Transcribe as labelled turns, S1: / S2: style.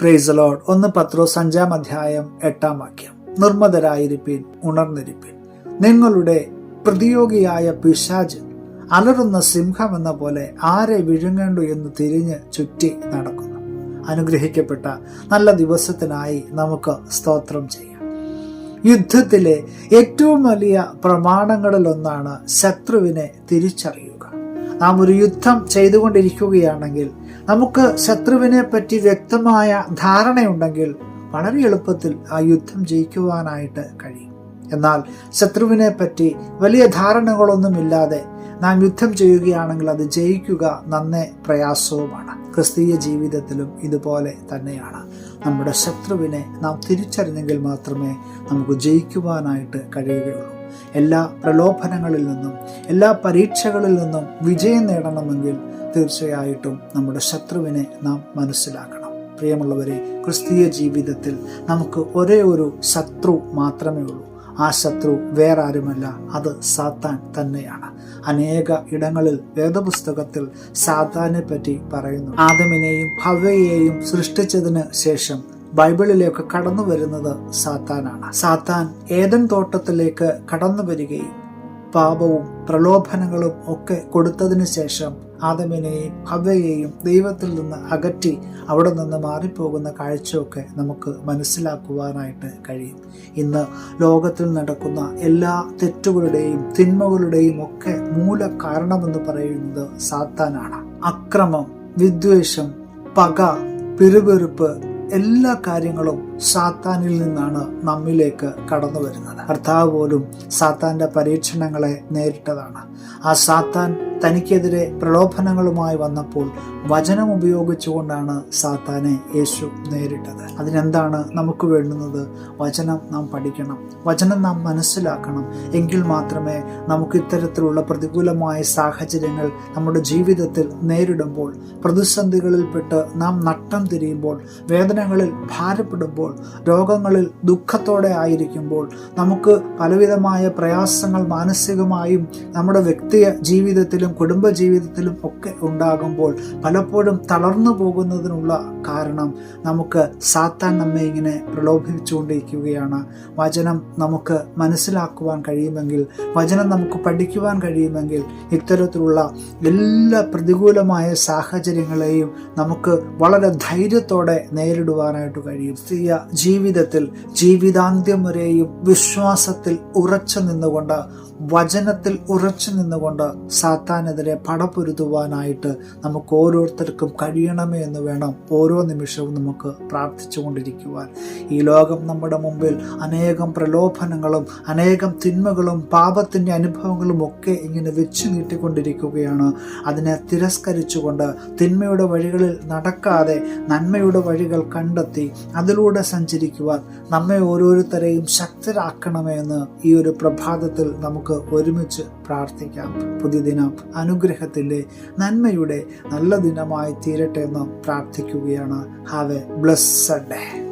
S1: Price load ഒന്ന് പത്രോസ് അഞ്ചാം അധ്യായം എട്ടാം വാക്യം. നിർമ്മതരായിരിപ്പിൻ ഉണർന്നിരിപ്പിൻ. നിങ്ങളുടെ പ്രതിയോഗിയായ പിശാജ് അലറുന്ന സിംഹം എന്ന പോലെ ആരെ വിഴുങ്ങേണ്ടു എന്ന് തിരിഞ്ഞ് ചുറ്റി നടക്കുന്നു. അനുഗ്രഹിക്കപ്പെട്ട നല്ല ദിവസത്തിനായി നമുക്ക് സ്തോത്രം ചെയ്യാം. യുദ്ധത്തിലെ ഏറ്റവും വലിയ പ്രമാണങ്ങളിലൊന്നാണ് ശത്രുവിനെ തിരിച്ചറിയുക. നാം ഒരു യുദ്ധം ചെയ്തുകൊണ്ടിരിക്കുകയാണെങ്കിൽ നമുക്ക് ശത്രുവിനെ പറ്റി വ്യക്തമായ ധാരണയുണ്ടെങ്കിൽ വളരെ എളുപ്പത്തിൽ ആ യുദ്ധം ജയിക്കുവാനായിട്ട് കഴിയും. എന്നാൽ ശത്രുവിനെ പറ്റി വലിയ ധാരണകളൊന്നുമില്ലാതെ നാം യുദ്ധം ചെയ്യുകയാണെങ്കിൽ അത് ജയിക്കുക നന്നേ പ്രയാസവുമാണ്. ക്രിസ്തീയ ജീവിതത്തിലും ഇതുപോലെ തന്നെയാണ്. നമ്മുടെ ശത്രുവിനെ നാം തിരിച്ചറിഞ്ഞെങ്കിൽ മാത്രമേ നമുക്ക് ജയിക്കുവാനായിട്ട് കഴിയുകയുള്ളൂ. എല്ലാ പ്രലോഭനങ്ങളിൽ നിന്നും എല്ലാ പരീക്ഷകളിൽ നിന്നും വിജയം നേടണമെങ്കിൽ തീർച്ചയായിട്ടും നമ്മുടെ ശത്രുവിനെ നാം മനസ്സിലാക്കണം. പ്രിയമുള്ളവരെ ക്രിസ്തീയ ജീവിതത്തിൽ നമുക്ക് ഒരേ ഒരു ശത്രു മാത്രമേ ഉള്ളൂ. ആ ശത്രു വേറെ ആരുമല്ല അത് സാത്താൻ തന്നെയാണ്. അനേക ഇടങ്ങളിൽ വേദപുസ്തകത്തിൽ സാത്താനെ പറ്റി പറയുന്നു. ആദമിനെയും ഭവ്യയെയും സൃഷ്ടിച്ചതിന് ശേഷം ബൈബിളിലേക്ക് കടന്നു വരുന്നത് സാത്താനാണ്. സാത്താൻ ഏതൻ തോട്ടത്തിലേക്ക് കടന്നു വരികയും പാപവും പ്രലോഭനങ്ങളും ഒക്കെ കൊടുത്തതിന് ശേഷം ആദമിനെയും ഹവയെയും ദൈവത്തിൽ നിന്ന് അകറ്റി അവിടെ നിന്ന് മാറിപ്പോകുന്ന കാഴ്ചയൊക്കെ നമുക്ക് മനസ്സിലാക്കുവാനായിട്ട് കഴിയും. ഇന്ന് ലോകത്തിൽ നടക്കുന്ന എല്ലാ തെറ്റുകളുടെയും തിന്മകളുടെയും ഒക്കെ മൂല കാരണമെന്ന് പറയുന്നത് സാത്താനാണ്. അക്രമം വിദ്വേഷം പക പിറുപിറുപ്പ് എല്ലാ കാര്യങ്ങളും സാത്താനിൽ നിന്നാണ് നമ്മിലേക്ക് കടന്നു വരുന്നത്. കർത്താവ് പോലും സാത്താന്റെ പരീക്ഷണങ്ങളെ നേരിട്ടതാണ്. ആ സാത്താൻ തനിക്കെതിരെ പ്രലോഭനങ്ങളുമായി വന്നപ്പോൾ വചനം ഉപയോഗിച്ചുകൊണ്ടാണ് സാത്താനെ യേശു നേരിട്ടത്. അതിനെന്താണ് നമുക്ക് വേണ്ടുന്നത്? വചനം നാം പഠിക്കണം. വചനം നാം മനസ്സിലാക്കണം. എങ്കിൽ മാത്രമേ നമുക്ക് ഇത്തരത്തിലുള്ള പ്രതികൂലമായ സാഹചര്യങ്ങൾ നമ്മുടെ ജീവിതത്തിൽ നേരിടുമ്പോൾ പ്രതിസന്ധികളിൽപ്പെട്ട് നാം നട്ടം തിരിയുമ്പോൾ വേദനകളിൽ ഭാരപ്പെടുമ്പോൾ രോഗങ്ങളിൽ ദുഃഖത്തോടെ ആയിരിക്കുമ്പോൾ നമുക്ക് പലവിധമായ പ്രയാസങ്ങൾ മാനസികമായും നമ്മുടെ വ്യക്തി ജീവിതത്തിലും ജീവിതത്തിലും ഒക്കെ ഉണ്ടാകുമ്പോൾ പലപ്പോഴും തളർന്നു പോകുന്നതിനുള്ള കാരണം നമുക്ക് സാത്താൻ നമ്മെ ഇങ്ങനെ പ്രലോഭിപ്പിച്ചുകൊണ്ടിരിക്കുകയാണ്. വചനം നമുക്ക് മനസ്സിലാക്കുവാൻ കഴിയുമെങ്കിൽ വചനം നമുക്ക് പഠിക്കുവാൻ കഴിയുമെങ്കിൽ ഇത്തരത്തിലുള്ള എല്ലാ പ്രതികൂലമായ സാഹചര്യങ്ങളെയും നമുക്ക് വളരെ ധൈര്യത്തോടെ നേരിടുവാനായിട്ട് കഴിയും. സ്ത്രീയ ജീവിതത്തിൽ ജീവിതാന്ത്യം വരെയും വിശ്വാസത്തിൽ ഉറച്ചു നിന്നുകൊണ്ട് വചനത്തിൽ ഉറച്ചു നിന്നുകൊണ്ട് സാത്താനെതിരെ പടപൊരുതുവാനായിട്ട് നമുക്ക് ഓരോരുത്തർക്കും കഴിയണമേ എന്ന് വേണം ഓരോ നിമിഷവും നമുക്ക് പ്രാർത്ഥിച്ചുകൊണ്ടിരിക്കുവാൻ. ഈ ലോകം നമ്മുടെ മുമ്പിൽ അനേകം പ്രലോഭനങ്ങളും അനേകം തിന്മകളും പാപത്തിന്റെ അനുഭവങ്ങളും ഒക്കെ ഇങ്ങനെ വെച്ചു നീട്ടിക്കൊണ്ടിരിക്കുകയാണ്. അതിനെ തിരസ്കരിച്ചുകൊണ്ട് തിന്മയുടെ വഴികളിൽ നടക്കാതെ നന്മയുടെ വഴികൾ കണ്ടെത്തി അതിലൂടെ സഞ്ചരിക്കുവാൻ നമ്മെ ഓരോരുത്തരെയും ശക്തരാക്കണമേ എന്ന് ഈ ഒരു പ്രഭാതത്തിൽ നമുക്ക് ഒരുമിച്ച് പ്രാർത്ഥിക്കാം. പുതിയ ദിനം അനുഗ്രഹത്തിന്റെ നന്മയുടെ നല്ല ദിനമായി തീരട്ടെ എന്ന് പ്രാർത്ഥിക്കുകയാണ്. Have A blessed day